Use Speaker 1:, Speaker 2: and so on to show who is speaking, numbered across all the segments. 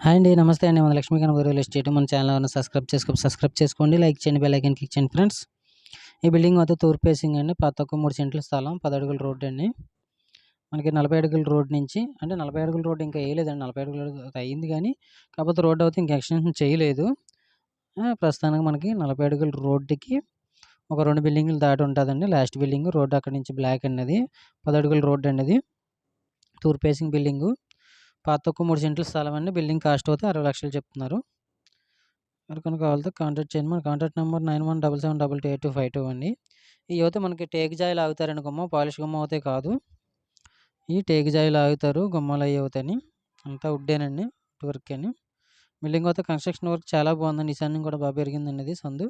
Speaker 1: Hi అండి నమస్తే అండి. మన లక్ష్మీకాంత్ రియల్ ఎస్టేట్ మన ఛానల్ సబ్స్క్రైబ్ చేసుకో సబ్స్క్రైబ్ చేసుకోండి. లైక్ చేయండి బెల్ ఐకన్ క్లిక్ చేయండి ఫ్రెండ్స్. ఈ బిల్డింగ్ వద్ద తూర్పు ఫేసింగ్ అండి. పాత మూడు సెంట్ల స్థలం పది అడుగుల రోడ్ అండి. మనకి నలభై అడుగుల రోడ్ నుంచి అంటే నలభై అడుగుల రోడ్ ఇంకా వేయలేదండి. నలభై అడుగుల అయింది కానీ కాకపోతే రోడ్ అయితే ఇంకా ఎక్స్టెన్షన్ చేయలేదు. ప్రస్తుతానికి మనకి నలభై అడుగుల రోడ్డుకి ఒక రెండు బిల్డింగ్లు దాటి ఉంటుందండి. లాస్ట్ బిల్డింగ్ రోడ్ అక్కడ నుంచి బ్లాక్ అన్నది పదడుగుల పది అడుగుల రోడ్ అండి అది ఫేసింగ్ బిల్డింగు పాత మూడు సెంట్ల స్థలం అండి బిల్డింగ్ కాస్ట్ అయితే అరవై లక్షలు చెప్తున్నారు. ఎవరికైనా కావాలితే కాంటాక్ట్ చేయండి. మన contact number nine one double seven double two eight two five two అండి. ఈ అయితే మనకి టేక్ జాయిలు ఆగుతారండి గుమ్మ పాలిష్ గుమ్మ అవుతాయి కాదు. ఈ టేక్ జాయిలు ఆగుతారు గుమ్మలు అవి అవుతాయి అంతా వుడ్డేనండి. వర్క్ అని బిల్డింగ్ అయితే కన్స్ట్రక్షన్ వర్క్ చాలా బాగుందండి. ఈశాన్యం కూడా బాగా పెరిగిందండి ఇది సందు.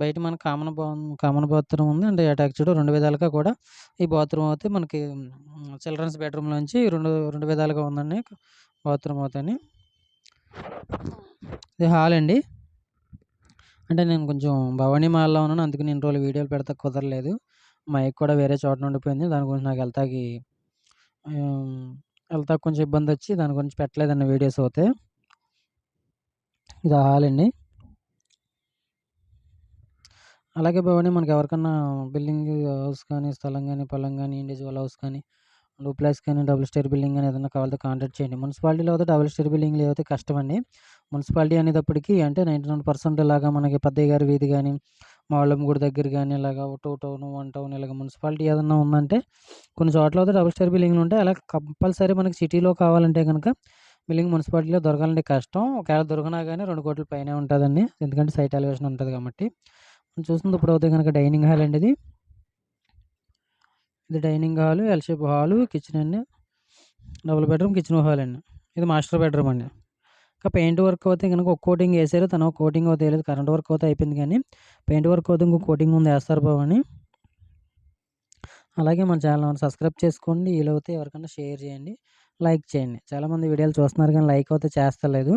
Speaker 1: బయట మన కామన్ బా కామన్ బాత్రూమ్ ఉంది. అంటే అటాచ్డ్ రెండు విధాలుగా కూడా ఈ బాత్రూమ్ అయితే మనకి చిల్డ్రన్స్ బెడ్రూమ్లోంచి రెండు రెండు విధాలుగా ఉందండి. బాత్రూమ్ అవుతాయని. ఇది హాల్ అండి. అంటే నేను కొంచెం భవానీ మాల్లో ఉన్నాను. అందుకు నేను రోజులు వీడియోలు పెడతా కుదరలేదు. మైక్ కూడా వేరే చోట ఉండిపోయింది దాని గురించి నాకు వెళ్తాకి వెళ్తా కొంచెం ఇబ్బంది వచ్చి దాని గురించి పెట్టలేదన్న వీడియోస్ అవుతాయి ఇది హాల్ అండి అలాగే భవానీ మనకి ఎవరికన్నా బిల్డింగ్ హౌస్ కానీ స్థలం కానీ పొలం కానీ ఇండివిజువల్ హౌస్ కానీ డూప్లెక్స్ కానీ డబుల్ స్టేర్ బిల్డింగ్ కానీ ఏదైనా కావాలంటే కాంటాక్ట్ చేయండి. మున్సిపాలిటీలో అయితే డబుల్ స్టేర్ బిల్డింగ్లు ఏవైతే కష్టం అండి మున్సిపాలిటీ అనేటప్పటికీ అంటే నైంటీ నైన్ పర్సెంట్ ఇలాగా మనకి పెద్దయ్య గారి వీధి కానీ మావళ్ళం గుడి దగ్గర కానీ ఇలాగ టూ టౌన్ వన్ టౌన్ ఇలాగ మున్సిపాలిటీ ఏదన్నా ఉందంటే కొన్ని చోట్ల అయితే డబుల్ స్టేర్ బిల్డింగ్లు ఉంటాయి అలా కంపల్సరీ మనకి సిటీలో కావాలంటే కనుక మిలింగ్ మున్సిపాలిటీలో దొరకాలంటే కష్టం. ఒకవేళ దొరికినా కానీ రెండు కోట్ల పైనే ఉంటుందండి. ఎందుకంటే సైట్ ఎలివేషన్ ఉంటుంది కాబట్టి. మనం చూస్తుంది ఇప్పుడు అవుతే కనుక డైనింగ్ హాల్ అండి ఇది. ఇది dining hall L shape hall kitchen అండి. డబుల్ బెడ్రూమ్ కిచెన్ హాల్ అండి. ఇది మాస్టర్ బెడ్రూమ్ అండి. ఇంకా పెయింట్ వర్క్ అయితే కనుక ఒక కోటింగ్ వేసారు. తను ఒక కోటింగ్ అయితే వేయలేదు. కరెంట్ వర్క్ అయితే అయిపోయింది కానీ పెయింట్ వర్క్ అయితే ఇంకో కోటింగ్ ఉంది వేస్తారు బావని అలాగే మన ఛానల్ సబ్స్క్రైబ్ చేసుకోండి. వీలైతే ఎవరికైనా షేర్ చేయండి. లైక్ చేయండి. చాలామంది వీడియోలు చూస్తున్నారు కానీ లైక్ అయితే చేస్తలేదు.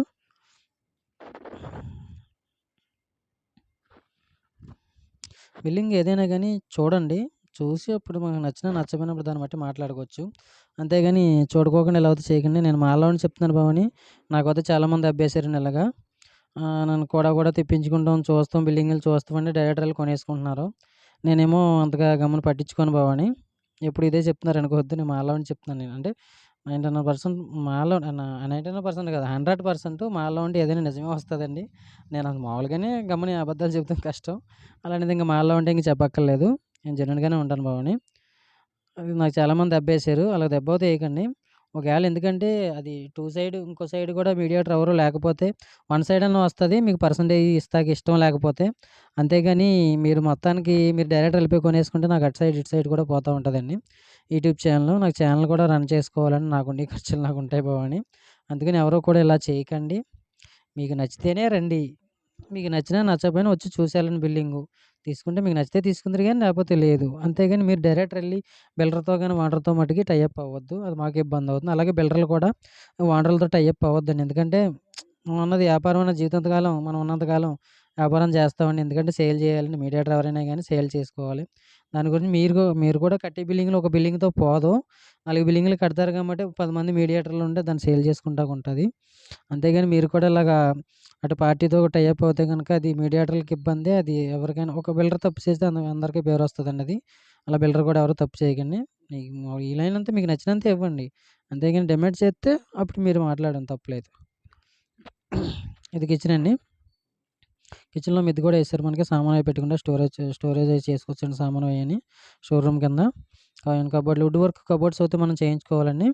Speaker 1: బిల్లింగ్ ఏదైనా కానీ చూడండి. చూసి అప్పుడు మనకు నచ్చినా నచ్చపోయినప్పుడు దాన్ని బట్టి మాట్లాడుకోవచ్చు. అంతేగాని చూడుకోకుండా ఇలా అయితే చేయకండి. నేను మాలోని చెప్తున్నాను బావని నాకైతే చాలామంది అబ్బేసారు ఇలాగా. నన్ను కూడా కూడా తెప్పించుకుంటాం చూస్తాం బిల్డింగ్లు చూస్తామండి డైరెక్టర్లు కొనేసుకుంటున్నారు. నేనేమో అంతగా గమని పట్టించుకోను బావని ఎప్పుడు ఇదే చెప్తున్నారు అనుకోవద్దు. నేను మాలోని చెప్తున్నాను నేను. అంటే నైంటీ నైన్ పర్సెంట్ మాలో నైంటీ నైన్ పర్సెంట్ కదా హండ్రెడ్ పర్సెంట్ మాలో ఉంటే ఏదైనా నిజమే వస్తుందండి. నేను అసలు మామూలుగానే గమని అబద్ధాలు చెప్తాం కష్టం. అలాంటిది ఇంకా మాలో ఉంటే ఇంక చెప్పక్కర్లేదు. నేను జెన్యున్గానే ఉంటాను బాబుని. అది నాకు చాలామంది దెబ్బేశారు. అలా దెబ్బ అయితే వేయకండి. ఒకవేళ ఎందుకంటే అది టూ సైడ్ ఇంకో సైడ్ కూడా మీడియేటర్ ఎవరు లేకపోతే వన్ సైడ్ అన్న వస్తుంది మీకు పర్సంటేజ్ ఇస్తాకి ఇష్టం లేకపోతే. అంతేగాని మీరు మొత్తానికి మీరు డైరెక్ట్ వెళ్ళిపోయి కొనేసుకుంటే నాకు అటు సైడ్ ఇటు సైడ్ కూడా పోతూ ఉంటుందండి. యూట్యూబ్ ఛానల్ నాకు ఛానల్ కూడా రన్ చేసుకోవాలని నాకుండే ఖర్చులు నాకు ఉంటాయి బావని అందుకని ఎవరో కూడా ఇలా చేయకండి. మీకు నచ్చితేనే రండి. మీకు నచ్చినా నచ్చకపోయినా వచ్చి చూసేయాలని బిల్డింగు. తీసుకుంటే మీకు నచ్చితే తీసుకుందరు కానీ లేకపోతే లేదు. అంతేగాని మీరు డైరెక్ట్ వెళ్ళి బిల్డర్తో కానీ వాండర్తో మట్టుకి టైఅప్ అవ్వద్దు. అది మాకు ఇబ్బంది అవుతుంది. అలాగే బిల్డర్లు కూడా వాండర్లతో టైఅప్ అవ్వద్దండి. ఎందుకంటే మనం ఉన్నది వ్యాపారం అన్న జీవితంతకాలం మనం ఉన్నంతకాలం వ్యాపారం చేస్తామండి. ఎందుకంటే సేల్ చేయాలని మీడియేటర్ ఎవరైనా కానీ సేల్ చేసుకోవాలి. దాని గురించి మీరు మీరు కూడా కట్టే బిల్డింగ్లు ఒక బిల్డింగ్తో పోదు. నాలుగు బిల్డింగ్లు కడతారు కాబట్టి పది మంది మీడియేటర్లు ఉంటే దాన్ని సేల్ చేసుకుంటా ఉంటుంది. అంతేగాని మీరు కూడా ఇలాగా అటు పార్టీతో టైఅప్ అవుతే కనుక అది మీడియేటర్లకు ఇబ్బంది. అది ఎవరికైనా ఒక బిల్డర్ తప్పు చేస్తే అందరికీ పేరు వస్తుందండి అది. అలా బిల్డర్ కూడా ఎవరు తప్పు చేయకండి. మీకు లైన్ వీలైనంత మీకు నచ్చినంత ఇవ్వండి. అంతేగాని డిమాండ్ చేస్తే అప్పుడు మీరు మాట్లాడండి తప్పులేదు ఇది కిచెన్ అండి. కిచెన్లో మిద్ది కూడా వేసారు మనకి. సామాన్ అవి పెట్టుకుంటే స్టోరేజ్ స్టోరేజ్ అవి చేసుకోవచ్చండి సామాన్ అవి షోరూమ్ కింద. కాయిన్ కబోర్డ్లు వుడ్ వర్క్ కబోర్డ్స్ అయితే మనం చేయించుకోవాలండి.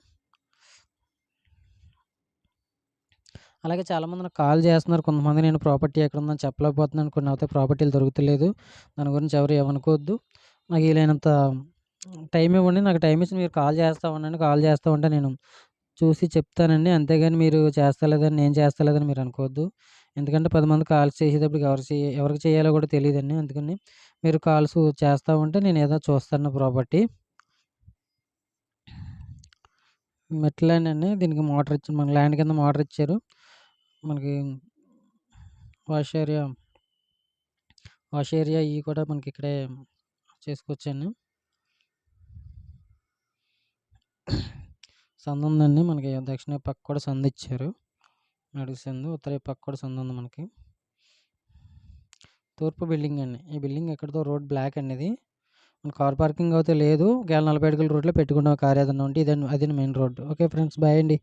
Speaker 1: అలాగే చాలామంది నాకు కాల్ చేస్తున్నారు. కొంతమంది నేను ప్రాపర్టీ ఎక్కడ ఉందని చెప్పలేకపోతున్నాను. కొన్ని అయితే ప్రాపర్టీలు దొరుకుతలేదు. దాని గురించి ఎవరు ఏమనుకోవద్దు. నాకు వీలైనంత టైం ఇవ్వండి. నాకు టైం ఇచ్చి మీరు కాల్ చేస్తూ ఉండండి. కాల్ చేస్తూ ఉంటే నేను చూసి చెప్తానండి. అంతేగాని మీరు చేస్తలేదని నేను చేస్తలేదని మీరు అనుకోవద్దు. ఎందుకంటే పది మంది కాల్స్ చేసేటప్పటికి ఎవరు చేయ ఎవరికి చేయాలో కూడా తెలియదండి అందుకని మీరు కాల్స్ చేస్తూ ఉంటే నేను ఏదో చూస్తాను ప్రాపర్టీ. మెట్ అండి. దీనికి మోటార్ ఇచ్చారు మన ల్యాండ్ కింద మోటార్ ఇచ్చారు. మనకి వాష్ ఏరియా వాష్ ఏరియా ఇవి కూడా మనకి ఇక్కడే చేసుకోవచ్చండి సందు ఉందండి. మనకి దక్షిణ పక్క కూడా సందు ఇచ్చారు. నడుస్తుంది. సందు ఉత్తర పక్క కూడా సందు ఉంది మనకి. తూర్పు బిల్డింగ్ అండి. ఈ బిల్డింగ్ ఎక్కడితో రోడ్ బ్లాక్ అండి ఇది. మన కార్ పార్కింగ్ అయితే లేదు. గేల నలభై అడుగుల రోడ్లో పెట్టుకున్న కార్ ఏదైనా ఉంటే ఇదే అదే main road okay friends bye అండి.